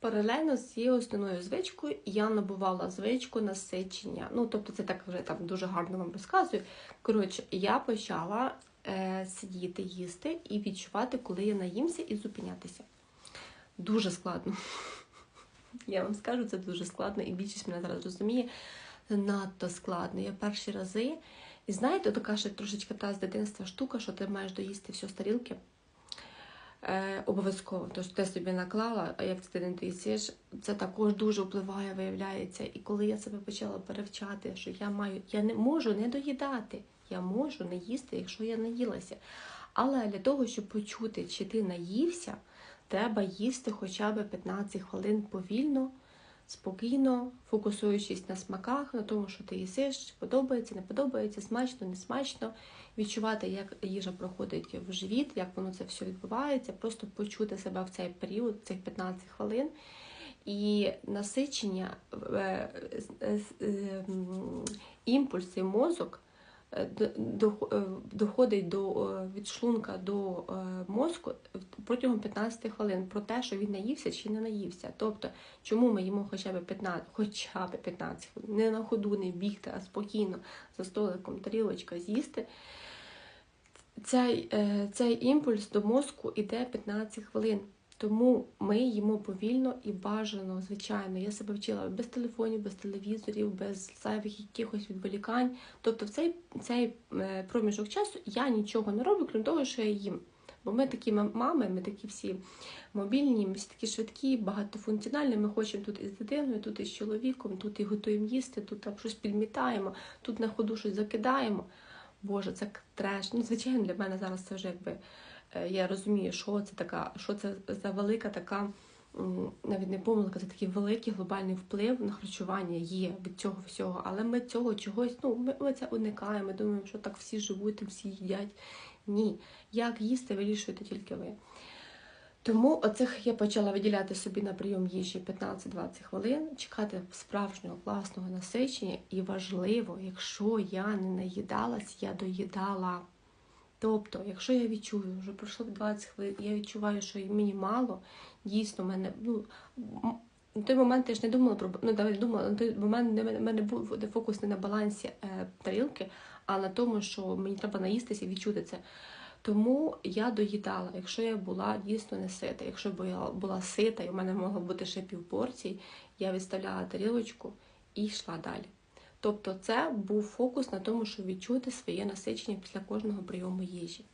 Паралельно з цією основною звичкою я набувала звичку насичення. Ну, тобто, це так вже там дуже гарно вам розказую. Коротше, я почала е, сидіти, їсти і відчувати, коли я наїмся, і зупинятися. Дуже складно. Я вам скажу, це дуже складно, і більшість мене зараз розуміє. Надто складно. Я перші рази. І знаєте, така ще трошечки та з дитинства штука, що ти маєш доїсти все з тарілки. Е, обов'язково, тож ти собі наклала, а як ти не доїсиш, це також дуже впливає, виявляється. І коли я себе почала перевчати, що я маю, я не можу не доїдати, я можу не їсти, якщо я наїлася. Але для того, щоб почути, чи ти наївся, треба їсти хоча б 15 хвилин повільно, спокійно, фокусуючись на смаках, на тому, що ти їсиш, подобається, не подобається, смачно, не смачно, відчувати, як їжа проходить в живіт, як воно це все відбувається, просто почути себе в цей період, в цих 15 хвилин. І насичення, е, е, е, імпульси, мозок доходить до від шлунка до мозку протягом 15 хвилин про те, що він наївся чи не наївся. Тобто, чому ми їмо хоча б 15, хоча б 15 хвилин, не на ходу, не бігти, а спокійно за столиком тарілочка з'їсти. Цей, е, цей імпульс до мозку йде 15 хвилин. Тому ми їмо повільно і бажано, звичайно. Я себе вчила без телефонів, без телевізорів, без зайвих якихось відволікань. Тобто, в цей, цей е, проміжок часу я нічого не роблю, крім того, що я їм. Бо ми такі мами, ми такі всі мобільні, ми всі такі швидкі, багатофункціональні. Ми хочемо тут із дитиною, тут із чоловіком, тут і готуємо їсти, тут там щось підмітаємо, тут на ходу щось закидаємо. Боже, це треш. Ну, звичайно, для мене зараз це вже якби е, я розумію, що це така, що це за велика така. Навіть не помилка, це такий великий глобальний вплив на харчування є від цього всього. Але ми цього чогось, ну ми, це уникаємо. Ми думаємо, що так всі живуть, всі їдять. Ні. Як їсти, вирішуєте тільки ви. Тому оцих я почала виділяти собі на прийом їжі 15-20 хвилин, чекати справжнього класного насичення. І важливо, якщо я не наїдалась, я доїдала. Тобто, якщо я відчую, вже пройшло 20 хвилин, я відчуваю, що мені мало, дійсно, мене ну. На той момент я ж не думала про ну, думала, на той момент в мене був фокус не на балансі е, тарілки, а на тому, що мені треба наїстися і відчути це. Тому я доїдала, якщо я була дійсно не сита. Якщо я була сита і в мене могло бути ще півпорції, я відставляла тарілочку і йшла далі. Тобто це був фокус на тому, щоб відчути своє насичення після кожного прийому їжі.